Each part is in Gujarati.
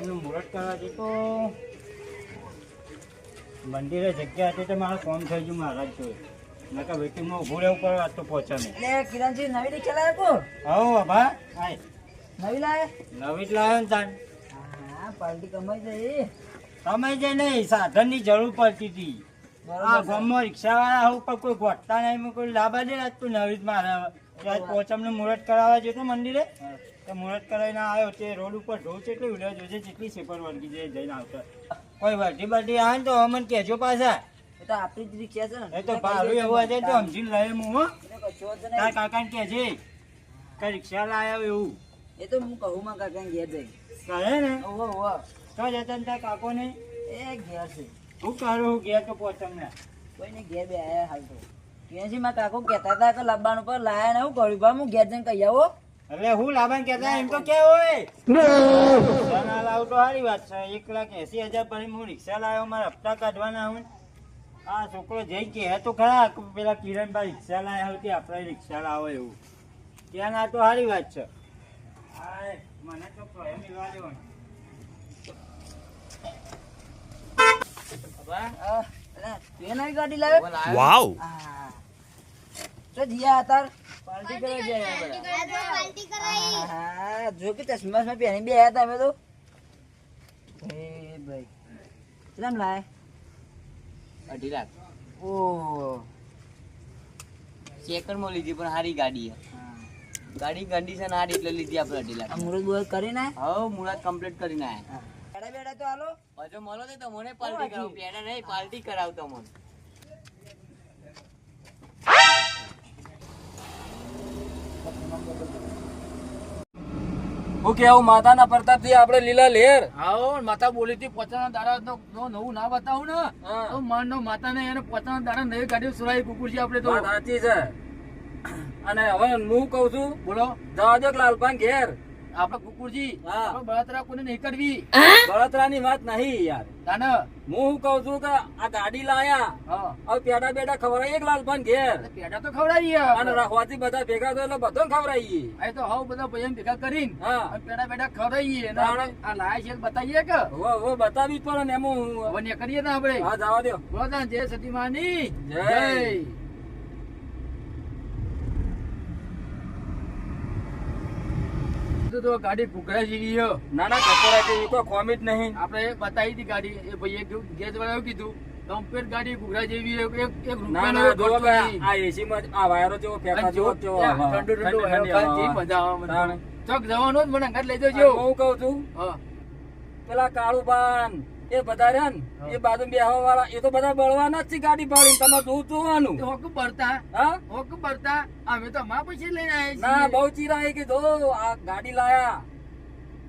પોચમનું મુહૂર્ત કરવાથી તો મંદિરે જગ્યા હતી તો મારું ફોન થઈ ગયું મહારાજ મેં નકર વેટિંગમાં ઊભું રહેવું પડે આજ તો પહોંચમે એટલે કિરણજી નવી રિક્ષા લાવ્યો કો હો બાબા આય. નવી લાવે નવી જ લાવે ને તાન હા કમાઈ જાય કમાઈ જાય નહીં સાધનની જરૂર પડતી હતી. આ ગામમાં રિક્ષાવાળા હું પણ કોઈ ગોઠતા નહીં કોઈ લાભા દે આજ તો નવી જ મારે. આજ પોચમનું મુહૂર્ત કરાવવા જતો મંદિરે. તો મુહૂર્ત કરાવીને આવ્યો તે રોડ ઉપર ઢોળ કેટલી ઉડ્યા જોશે કેટલી સેપર વળગી જાય જઈને આવતા. કોઈ વટી બટી આવે ને તો અમને કહેજો પાછા. એ તો આપણી જ રિક્ષા છે ને. એ તો ભાડું એવું હશે તો સમજીને લઈએ હું હો. તાર કાકાને કહેજે કે રિક્ષા લાવ્યો એવું. એ તો હું કહું માં કાકા ઘેર જઈ કહે ને? ઓહો ઓવો તો જતા ને તાર કાકોને? એ ઘેર છે. હું કરું હું ગયા તો પોચમને કોઈને ઘેર બે આયા હાલ તો. માં કાકો કહેતા હતા કે લાવવાનું ઉપર લાયા ને હું કર્યું. બા હું ઘેર જઈને કહી આવો એટલે હું લાવવાનું કેતા એમ તો કે હોય. રિક્ષા ના લાવું તો સારી વાત છે. એક લાખ એસી હજાર પછી હું રિક્ષા લાવ્યો મારા હપ્તા કાઢવાના હું આ છોકરો જઈ કે તો ખરા પેલા કિરણભાઈ રિક્ષા લાવ્યા હોય તે આપણે રિક્ષા લાવો એવું. ત્યાં ના તો સારી વાત છે. મને તો પ્રેમ મિલવા નવી ગાડી લાવ્યો? વાવ. હા. તો જીયા તાર કરવા જો કે ચશ્મા માં પહેરી બે આયા તમે તો. એ ભાઈ. કેટલામ લાય? અઢી લાખ. ઓ. સેકન્ડમાં લીધી પણ સારી ગાડી ગાડી કન્ડિશન હારી એટલે લીધી આપણે અઢી લાખ. મુરત કરી ને હવે મુરત કમ્પ્લીટ કરીને આયા બેડા બેડા તો હાલો. હજુ મળો તો તમને પાર્ટી કરાવું. પેડા નહીં પાર્ટી કરાવતો મને. હું કેવું માતાના પ્રતાપથી આપડે લીલા લેર. આવો માતા બોલી હતી પોતાના દાડા નવું ના બતાવું ને. તો મન નો માતા ને એને પોતાના દાડા નવી કાઢ્યું સુરાઈ કુકુર છે આપડે તો સાચી છે. અને હવે હું કઉ છું બોલો. જવા દો કે લાલભાઈ ઘેર. આપડે કુકુરજી બળતરા કોઈને નહીં કરવી. બળતરાની વાત નહીં યાર. તાને હું શું કઉ છું કે આ ગાડી લાયા. હવે પેડા બેડા ખવડાવીએ કે લાલભાઈ ઘેર? પેડા તો ખવડાવીએ અને રાખવાથી બધા ભેગા થયો એટલે બધો ખવડાવીએ અહીં તો હાવ બધા ભેગા કરીને હા. પેડા પેડા ખવડાવીએ આ લાયા છે બતાવીએ કે? બતાવી પણ પડે ને એમાં હું કરીએ ને આપણે. હા જવા દો બોલો જય સતી માની જય. કીધું તો ગાડી કુકડા જેવી છે. નાના કપડા કે એ તો ખોમી જ નહીં. આપણે બતાવી હતી ગાડી. એ ભાઈએ ગેસ વાળા કીધું કમ્પ્લીટ ગાડી ઘૂઘરા જેવી એક એક રૂપિયાનો ના એક જો ખર્ચો કે નહીં. આ એસી માં આ વાયરો જેવો ફેંકા જેવો. ઠંડુ ઠંડુ. મજા આવે ચોક જવાનો જ મને અંગાત લઈ જજો. હું કહું છું. પેલા કાળુ પાન એ બધા રહ્યા ને એ બાજુ બેહવા વાળા એ તો બધા બળવાના જ છે ગાડી પાડીને તમારે જોવું જોવાનું. હોક બળતા હા? હોક બળતા અમે તો અમારા પછી લઈને આવ્યા ના બહુ ચીરા કે જો આ ગાડી લાયા.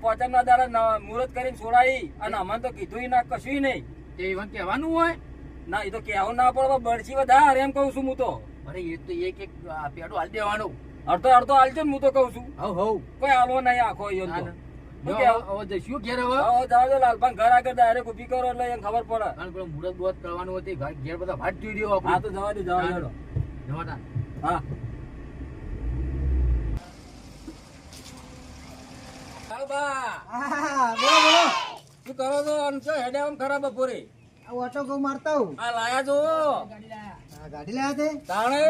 પોચમ ના દાડા મુહૂર્ત કરીને છોડાઈ અને અમને તો કીધું ના કશું નહીં. એ ઈવન કહેવાનું હોય? ના એ તો કહેવું ના પડે બળશી વધારે એમ કહું છું હું તો. અરે એ તો એક એક પેડો હાલ દેવાનો. અડધો અડધો હાલજો ને હું તો કહું છું. હવ હવ. કોઈ હાલવો નહીં આખો ના. શું જો કહેવું? હવે જઈશું ઘેર હવે? હવે લાલભાઈ ઘર આગળ ડાયરેક્ટ ઊભી કરો એટલે એને ખબર પડે. કારણ કે મુહૂર્ત બુહૂર્ત કરવાનું હતી ઘેર બધા ભાટ જોઈ રહ્યો હા તો જવા દે જવા દે જવાના હા. બોલો બોલો. શું કરો છો? આમ છો હેડે આમ ખરાબ બપોરે? આ ઓટો કો મારતા હું. આ લાયા છો? ગાડી લાયા છે તાણે?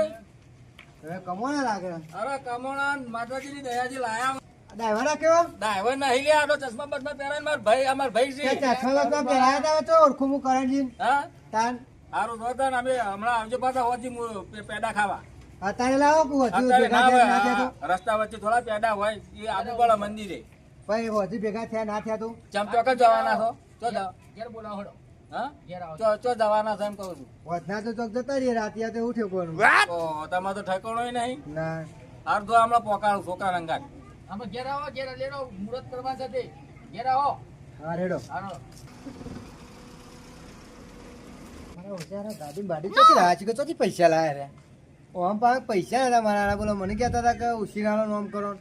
હવે કમોને લાગે. અરે કમોણા માતાજીની દયાજી લાયા ડ્રાઈવર કેવો? ડ્રાઈવર નહીં લે આટલો ચશ્મા બસમા પહેરાઈને માર ભાઈ અમાર ભાઈ છે. ચશ્મા બસમા પહેરાયા તા તો ઓળખું હું કરાવી હા? તાન. સારું તો અમે હમણાં આવજો પાછા હોજી પેડા ખાવા. અત્યારે લાવો કુ રસ્તા વચ્ચે થોડા પેડા હોય એ આબુવાળા મંદિરે. તો ભાઈ હજુ ભેગા થયા ના થયા તું? ચમચોક જ જવાના છો? ચો જાવ ઘેર બોલાવો હળો હા? ચો ચો જવાના છો એમ કહું છું. ચોક જતા રહીએ રાતે તો ઉઠ્યો કોનું. ઓ તમારે તો ઠેકાણો નહીં. તો પોકાળું છોકરા રંગાટ. અમે ઘેર આવો ઘેર લેડો મુહૂર્ત કરવા સાથે. ઘેર આવો. હા રેડો. હોશિયાર ગાડી બાડી ચોકી લાયા છે કે ચોથી પૈસા લાયા રે ઓમ પાસે પૈસા હતા મારા બોલો મને કહેતા હતા કે ઉશીરાનો નોમ કરો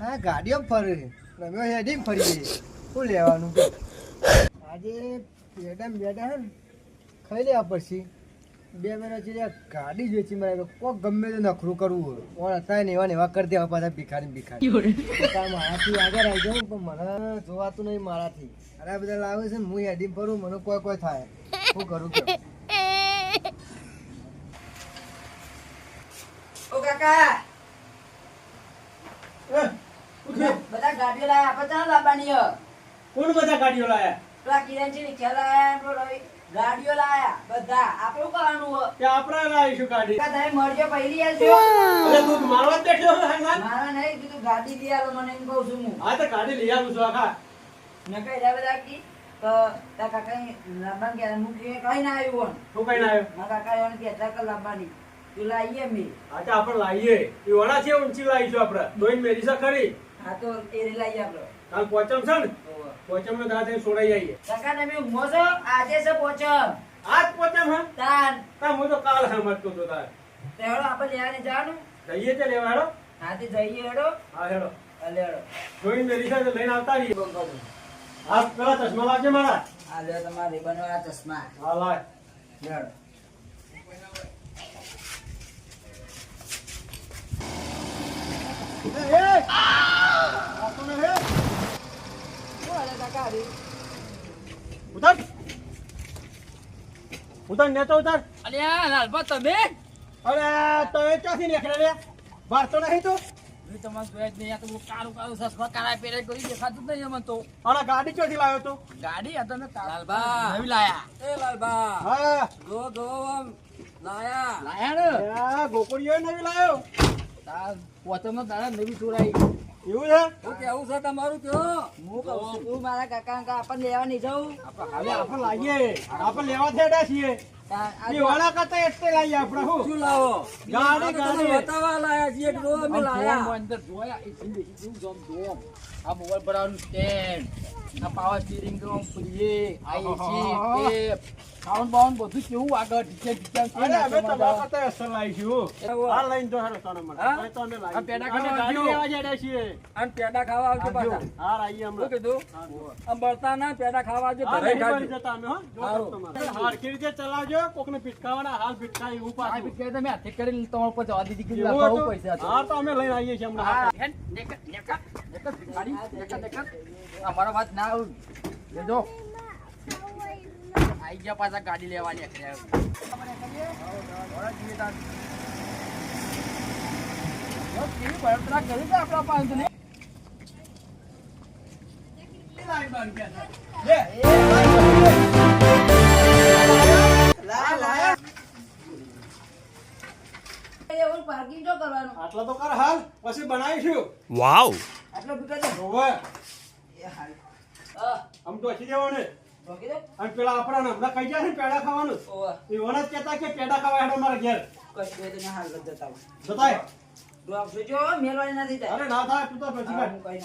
હા ગાડીઓ ફરે રમ્યો હેડી ફરી શું લેવાનું? આજે હે ને ખાઈ લેવા પડશે. બે મહિના છે ગાડી જ વેચી મારે કોક ગમે તે નખરું કરવું હોય. ઓણ હતા ને એવા ને એવા કરી દેવા પાછા ભિખારી. ભિખારી મારાથી આગળ આવી જાઉં પણ મને જોવાતું નહીં મારાથી. અરે આ બધા લાવે છે ને હું હેડી ફરું મને કોઈ કોઈ થાય. શું કરું કે ઓ કાકા. બધા ગાડીઓ લાયા આપણે ચાલો લાવવાની કોણ બધા ગાડીઓ લાયા? પેલા કિરણજી રિક્ષા લાયા રવિ ગાડીઓ લાયા બધા. આપણું કરવાનું કે આપણે લાવીશું ગાડી. કા તમે મળજો પહેલી આવજો અરે તું મારવા જ બેઠો હંગા મારા નહીં કીધું ગાડી લઈ આવો મને એમ કહું છું હું. હા તો ગાડી લઈ આવું છું આખા નકર એરા બધા કી તો તા કાકા લાંબા કે હું કે કઈ ના આવ્યું હું કઈ આવ્યો? મારા કાકા એને કે લાંબાની. તું લાવીએ મે. હા તો આપણે લાવીએ. એ વડા છે ઊંચી લાવીશું આપણે. દોઈન મેરી છે ખરી. હા તો એ લાવી આપણે. કાલ પોચમ છે ને? પોચમ નો દાદા છોડાઈ આવીએ. કાકા તમે ઊંઘો છો? આજે છે પોચમ. આજ પોચમ હા? તાન. તા હું તો કાલ સમજતો તો તાર. તેડો આપણે લેવાને જવાનું? જઈએ તે લેવાડો? હેડો હાથી જઈએ હેડો. હા હેડો. અલે હેડો દોઈને મેરી લઈને આવતા રહીએ. હા પેલા ચશ્મા લાવજે મારા. આ લ્યો તમારે બનવા ચશ્મા. હા લાય હરી? ઉતાર. ઉતર ને તો ઉતાર. અલ્યા લાલબા તમે? અરે તો એ ક્યાંથી નીકળે રે બહાર તો નહીં તું? ગાડી ક્યાંથી લાવ્યો તું? ગાડી? આ તમે લાલબા. નવી લાયા. એ લાલબા હા. જો જો આમ લાયા. લાયા ને? આ ગોકળીઓ નવી લાવ્યો તાર પોતમનો દાડા નવી ચોરાઈ. એવું છે? શું કેવું છે તમારું કયો? હું કહું છું તું મારા કાકા આપણને લેવા નહીં જવું હવે આપણે લાવીએ. આપણે લેવા થેડા છીએ. આ- આ વાળા કરતા એટલે લાવીએ આપણે શું શું લાવો? ગાડી. બતાવવા લાયા છીએ કે અમે લાયા? અંદર જોયા એ સિંહ જોમ જોમ આ મોબાઈલ ભરાવાનું સ્ટેન્ડ આ પાવર સ્ટીરિંગ નો બ્રેક આ એસી ટેપ સાઉન્ડ બાઉન્ડ બધું કેવું આગળ ડીજે ડીજે અરે અમે તમારા કરતા અસર લાવીશું આ લઈને જો હેડો તારા માટે હવે તો અમે લાવીશું. પેડા ખાવા આવજો. લેવા જડ્યા છીએ. અને પેડા ખાવા આવજો પાછા. હા લાવીએ શું કીધું? આમ બળતા ના પેડા ખાવા આવજો હા, ઘરે ખાજો. જતા અમે, હો. જો સારું. તમારે. હારખી રીતે ચલાવજો કોકને પીટકાવાના હાલ એવું આ પાછું. બી તમે હાથે કરીને તમારા ઉપર જવા દીધી કે પૈસા. હા તો અમે લઈને આવીએ છીએ હમણાં. હા, અમારો વાત ના આવું. લેજો. આઈ ગયા પાછા ગાડી લેવાની નીકળ્યા. જો જો આટલા તો કર હાલ પછી બનાવીશું. આટલો ભીખો છે હોવે. એ હાલ. આમ તો અચી જવાનું ને. અને પેલા આપણા હમણાં કહી જાય ને પેડા ખાવાનું. એવાના જ કહેતા કે પેડા ખાવા હેડો મારા ઘેર કશું તો મેં હાલ જતા. બતાય ડ્રોપ જોજો, મેલવાની નથી થાય. અરે ના થાય તું તો પછી હા, કઈ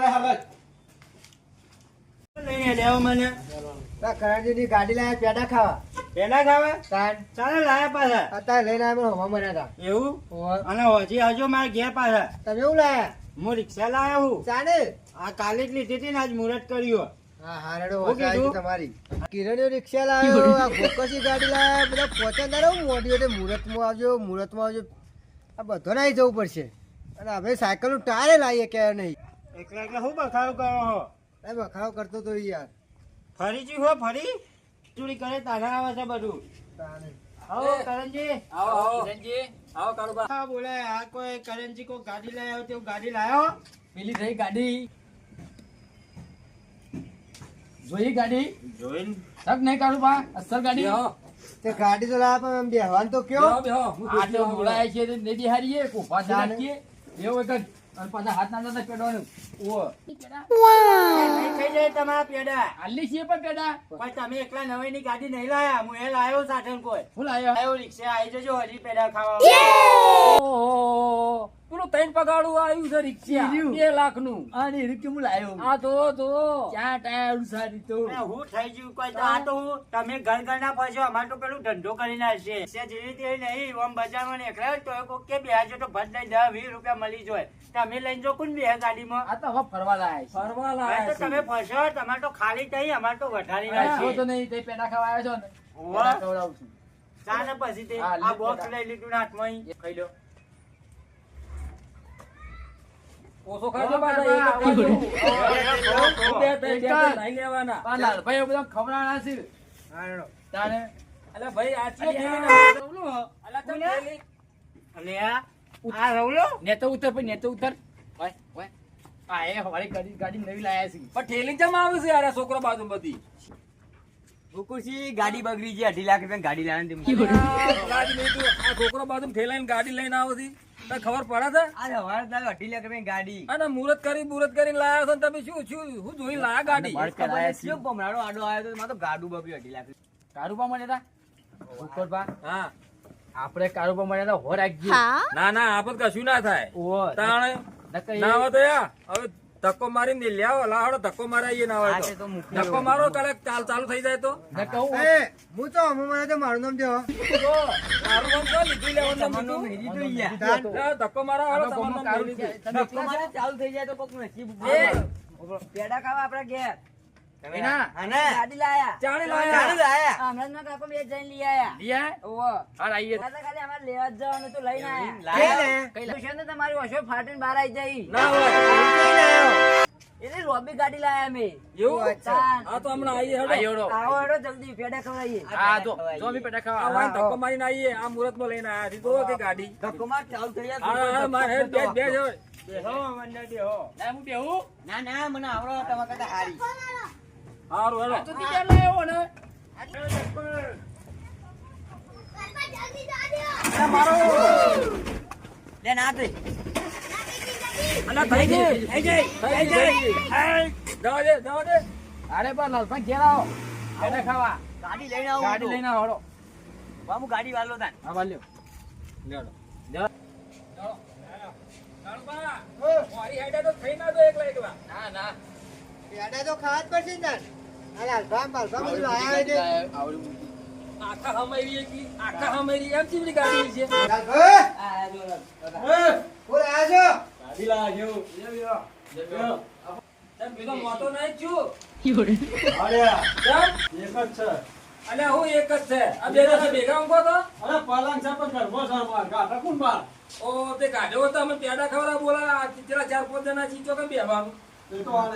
ના. હાલ. લઈને લેવો મને તા ગાડી લાયા પેડા ખાવા પેડા ખાવા તાન ચાલે લાયા પાછા અત્યારે લઈને આવ્યા હોવા મર્યા હતા એવું અને હજી આવજો મારા ઘેર પાછા તમે એવું લાયા હું રિક્ષા લાયો હું. ચાલે આ કાલે જ લીધી હતી ને આજ મુહૂર્ત કર્યું હા હા રેડો શું વગાડી તમારી. કિરણ્યો રિક્ષા લાવ્યો આ ગોકસી ગાડી લાવ્યા બધા પહોંચ્યા તારે હું મોડી એટલે મુહૂર્તમાં આવજો મુહૂર્તમાં આવજો. આ બધો નાઈ જવું પડશે. અને હવે સાયકલનું ટાયર લાવીએ કે નહીં? એકલા એકલા બખાડો કરો હો? એ બખાડો કરતો તો યાર. ફરી જી હો ફરી? ચોરી કરે તારા આવે છે બધું. તારે આવો કરણજી. આવો આવો કિરણજી, આવો કાળુબા હા બોલે આ કોઈ કરણજી કોઈ ગાડી લાયો તેવું ગાડી લાયો? પેલી થઈ ગાડી. જોઈ ગાડી? જોઈને. સબ નહીં કાઢું બા અસલ ગાડી. બેહો તે ગાડી તો લાવ્યા પણ આમ તો કયો? બેહો હું. તો. બોલાય છે. તે બિહારીએ કોફા રાખીએ. એવું એક જ અને પાછા હાથ ના ના પેડવાનું ઓ થઈ જાય તમારા પેડા? હાલી છીએ પણ પેડા. પણ તમે એકલા નવાઈ ની ગાડી નહીં લાયા. હું એ લાયો સાધન કોઈ. હું લાયો. આયો રિક્ષા આવી જજો હજી પેડા ખાવા. પેલું ત્રણ પગાડું આવ્યું છે રિક્ષા. બે લાખનું અને રિક્ષા હું લાયો. આ તો તો. ક્યાં ટાયર સારી તો? હું થઈ ગયું. કોઈ આ તો હું તમે ઘર ઘર ના ફરશો અમારે તો પેલું ધંધો કરી નાખશે. છે જેવી રીતે નહીં ઓમ બજારમાં નીકળ્યો તો કોક કે બેહાજો તો ભજ લઈ દસ વીસ રૂપિયા મળી જાય. તમે લઈને જો કોણ બે ગાડીમાં? આ તો હવે ફરવા લાયા ફરવા લાયા તો તમે ફરશો તમારે તો ખાલી થઈ અમારે તો વધારી નાખશે તો નહીં તે પેડા ખાવા આવ્યો છો ને? હોવે. ખવડાવું છું. ચા પછી તે આ બોક્સ લઈ લીધું ને હાથમાં ખાઈ લો. ઓછો ખાજો. બે બે લેવાના. આ બધા છે. તારે અલા ભાઈ આ ચિયો થેલી ના અલા અલે આ ઉતર ઉતર. ભાઈ ભાઈ આ એ હવારી ગાડી ગાડી નવી લાયા છે. પણ થેલી જમ આવે છે યાર છોકરો બાજુ બધી? ભૂકુસી ગાડી બગડી છે અઢી લાખ રૂપિયા ગાડી લાવે આ તું. છોકરો બાજુ થેલાઈને ગાડી લઈને આવો છે. તને ખબર પડે છે? તારે અઢી લાખ રૂપિયા ગાડી. અને મુહૂર્ત કરી મુહૂર્ત કરીને લાયા છો તમે શું શું હું જોઈ લાયા ગાડી? શું આડો આવ્યો તો મારે ગાડું બગડ્યું અઢી લાખ કારુબા મળ્યા હતા ભૂકોટબા હા. આપણે કારુબા મળ્યા હતા હો રાખજો. ના ના આપત કશું ના થાય. તાણે ના તો યા. હવે ધક્કો મારીને લ્યાવો લાવડો ધક્કો મારાઈએ ના હોય તો. ધક્કો મારો કરે ચાલ ચાલુ થઈ જાય તો. હું- એ, હું તો મને તો મારું નામ દેવો. મારું નામ તો લીધું લેવાનું નામ તમારનો લીધું. તો ધક્કો મારા ધક્કો મારે. ચાલુ થઈ જાય તો કોક નસીબ પેડા ખાવા આપડા ઘેર. તમારી ઓછો ફાટીને બહાર આવી જાય એટલે રોબી ગાડી લાયા અમે એવું? તાન. આ તો હમણાં આવીએ હેડો. આયો આવો હેડો જલ્દી પેડા ખવડાવીએ હા જો જો બી પેટા આ ધક્કો મારીને આવીએ આ મુહૂર્તમાં લઈને આયા દીધો કે ગાડી. ધક્કો માર ચાલુ થઈ જાય હા હા માર હેડ બે બે જ બેહો મંડળ બેહો ના હું બેહું. ના ના મને આવડો તમારા કરતા હારી. હારું હેડો તો તી ક્યાં લાયો ને. લે ના તે અલા થઈ ગઈ થઈ ગઈ થઈ ગઈ. હાય. દે જવા દે. અરે બા લાલભાઈ ઘેર આવો. એને ખાવા. ગાડી લઈને આવો ગાડી લઈને આવો બાબુ ગાડી વાલો તાન. હા વાલ્યો. કાળુબા, મારી હેડે તો થઈ ના દો એકલા એકલા. ના ના. પેડા તો ખાવા જ પડશે ને તાર. આ લાલભાઈ, બધું લાયા છે. આખા હમારી એકી આખા હમારી એમ ચીવડી ગાડી છે. લાલભાઈ, આ જો લો. કોણ આયા છો? ગાડી લાવ્યો. જો. તેમ કીધું મોટો નહીં છું. અરે એક જ છે. અલ્યા હું એક જ છે. આ બે જણા ભેગા ઊંઘો તો. અરે પલંગ છે પણ છે કોણ બાર? ઓ તે કાઢ્યો તો અમે પેડા ખવડા બોલા આ ચાર પાંચ જણા ચીચો કે બેવાનું એ તો આ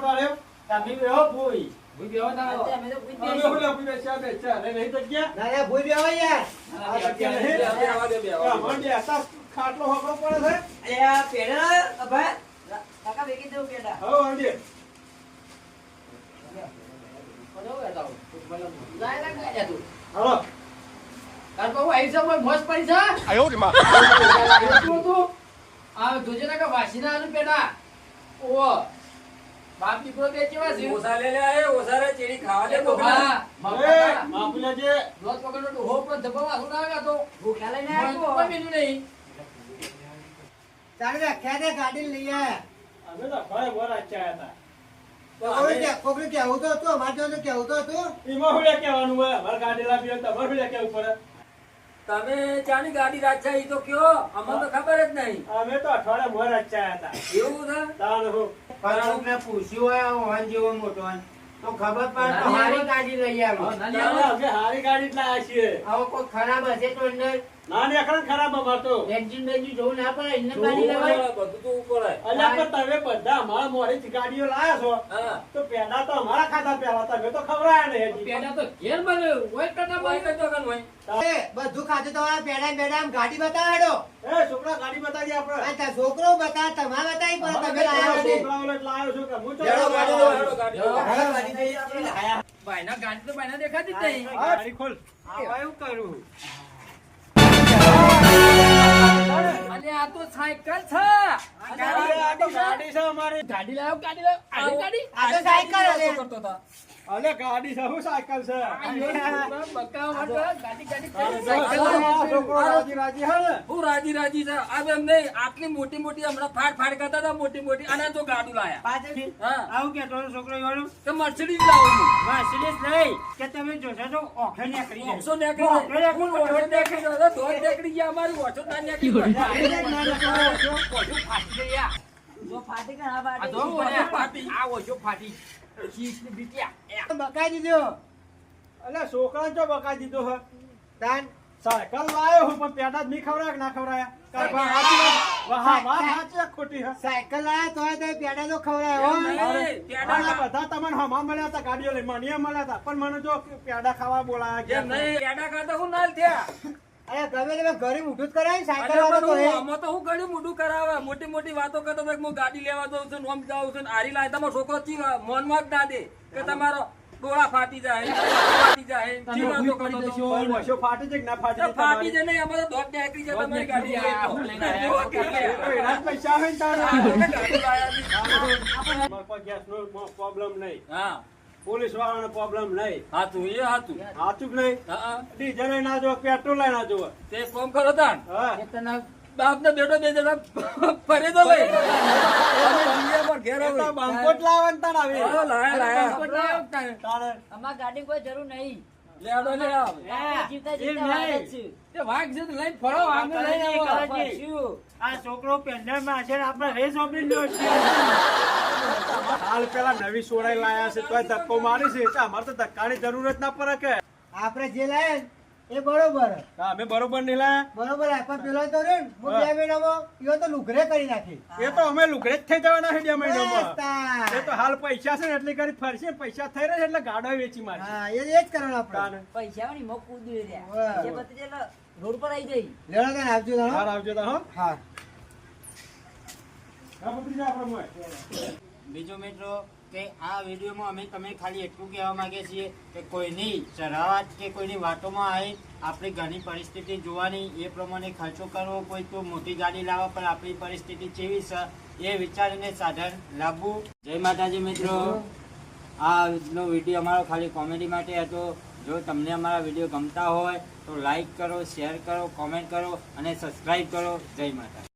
ટાળ્યો. તમે બેહો ભૂઈ. બેહો. અમે તો ભૂઈ નહીં તો ના, ના, ભૂઈ બેહો યાર. આ જગ્યા નહીં. બે દે બે આવા દે. ખાટલો હોકળો પડે છે. અરે આ પેડા અભા કાકા ભેગી દેવું પેડા હવે વાંધે. લાય લાય લાય તું. હાલો. તાર બહુ આઈ છે મોજ પડી છે એટલું હતું. આ જોજે ને કે વાસીના આલુ પેડા ઓહો બાપ દીકરો બે કેવા છે ઓછા લે લે એ ઓછા રે ચેડી ખાવા દે તો હા પર વાસુ ના તો ભૂખા લઈને આવ્યો કોઈ મેલું નહીં તારે વ્યાખ્યા ને ગાડી લઈ આયા. અમે તો ઘરે બોરા ચાયા હતા. તો અમારે જોડે તો હતું. એમાં શું લે હોય? અમારે ગાડી લાવી હોય તમારે કહેવું પડે? તમે ચાની ગાડી રાખશા તો કયો? અમને તો ખબર જ નહીં. અમે તો અઠવાડિયા મોરા ચાયા હતા. એવું છે? તાણ હું. કોકને પૂછ્યું હોય આ વાહન જેવો મોટો તો ખબર પણ તો હારી ગાડી લઈ આવો. અમે હારી ગાડી જ લાયા છીએ. હવે કોઈ ખરાબ હશે તો અંદર ના ને ખરાબ અમાર તો. એન્જિન બેન્જિન જોવું ના પડે ગાડી લેવાય. બધું તો ઉપર અલ્યા પણ તમે બધા અમારા મોઢેથી ગાડીઓ લાયા છો. તો પેડા તો અમારા ખાતા પેલા તમે તો ખવડાયા નહીં પેડા તો ઘેર બને હોય કન હોય. બધું ખાધું તમારા પેડા ને આમ ગાડી બતાવેડો. એ છોકરા ગાડી બતાવી આપણે. આ છોકરો બતા તમારે બતાવી પણ તમે લાયા નથી. છોકરાઓને જ કે હું તો હેડો, ગાડી હેડો, ગાડી લો. હવે ગાડી લઈ આપણે લાયા. ભાઈના ગાડી તો ભાઈના દેખાતી જ નહીં. ગાડી ખોલ. આવા એવું કરું. અને આ તો સાયકલ છે. ગાડી આ તો ગાડી છે અમારી. ગાડી લાવો ગાડી લાવો ગાડી. આ તો સાયકલ કરતો હતા. અલે ગાડી છે શું સાયકલ છે? હે. ને હું. રાજી રાજી છે. આ એમ નહીં આટલી મોટી મોટી હમણાં ફાડ ફાડ કરતા હતા મોટી મોટી. અને તો ગાડું લાયા. આવું કે તો છોકરો વાળું તો મર્સિડીઝ લાવું છું. વાસરીસ નહીં કે તમે જોશો તો ઓખે નીકળી ઓછો નીકળી જાય. હું ઓછો નીકળી ગયો. ગયા અમારું ઓછો ના નીકળી જો ફાટી કે આ ઓછો ફાટી. આ ઓછો ફાટી શીશની બીટિયા દીધો બકા દીધો હે? તાન સાયકલ લાયો હું પણ પેડા જ નહીં ખવડાય કે ના ખવડાય વાહ, વાત ખોટી હે? સાયકલ લાયા તોય તો પેડા તો ખવડાય હો. પેડા બધા તમને હમા મળ્યા હતા ગાડીઓ લઈ મને મળ્યા હતા. પણ મને જો પેડા ખાવા બોલાયા કે નહીં, પેડા ખાતા હું નાલ થયા? અરે ગમે તે ઘરે મોટું કરાય સાયકલ વાળો તો હે. આમાં તો હું ઘણું મોટું કરાવે મોટી મોટી વાતો કરતો તો હું ગાડી લેવા જાઉં છું ને આમ જાઉં છું ને લાય તમારો છોકરો ચી મોનમાં જ ના દે કે તમારો ડોળા ફાટી જાય ફાટી જાય ચી વાતો હતો? જશો. વશો ફાટી છે ના ફાટી તો ફાટી જાય નહીં અમારે દોઢ નીકળી જાય તમારી ગાડી હું લઈને આવ્યા. એના પૈસા હોય તારા. ગાડી લાયા છે. મારા કોઈ પ્રોબ્લેમ નહીં હા પોલીસ વાળાનો પ્રોબ્લેમ નહીં. હાથું એ હાથું હાથું જ નહીં. ડીઝલ ના જોવે પેટ્રોલ ના જોવે તે કોમ કરો તાન હા. બાપ ને બેટો બે જણા ફરે તો ભાઈ. બંકોટ લાવે તાણ આવી. લાયા લાયા. અમારે ગાડી કોઈ જરૂર નહીં. લેવડો લે આવ. આપણે જીવતા જીવતા વાત છે. તે વાઘ છે લઈને ફરો વાઘને લઈને આવો. આ છોકરો પેન્ડલમાં છે આપણે રેસ ઓપી લ્યો છે હાલ પેલા નવી સોડાઈ લાયા છે તો ધક્કો મારી છે તો અમારે તો ધક્કાની જરૂરત ના પડે કે આપણે જે લાયા એ બરોબર. હા, અમે બરોબર નીલા. બરોબર આપણ પેલો તો રે ને, હું બે મહિનામાં ઈયો તો લુગરે કરી નાખી. એ તો અમે લુગડે જ થઈ જવાના છે બે મહિનામાં. એ તો હાલ પૈસા છે ને એટલે કરી ફરશે પૈસા થઈ રહ્યા છે એટલે ગાડો વેચી મારી હા એ જ કરવાનું આપણે. પૈસા ની મોક કૂદી રહ્યા. જે બધી રોડ પર આવી જઈ લેવડો કે આવજો તો હા. હાર આવજો તો હા. હા. બીજું મિત્રો કે આ વિડીયોમાં અમે તમે ખાલી એટલું કહેવા માંગીએ છીએ કે કોઈની ચરાવાત કે કોઈની વાતોમાં આવી આપણી ઘણી પરિસ્થિતિ જોવાની, એ પ્રમાણે ખર્ચો કરવો કોઈ તો મોટી ગાડી લાવવા પણ આપણી પરિસ્થિતિ કેવી છે, એ વિચારીને સાધન લાવવું. જય માતાજી મિત્રો. આજનો વીડિયો અમારો ખાલી કોમેડી માટે હતો. જો તમને અમારા વીડિયો ગમતા હોય તો લાઈક કરો, શેર કરો, કોમેન્ટ કરો અને સબસ્ક્રાઈબ કરો. જય માતા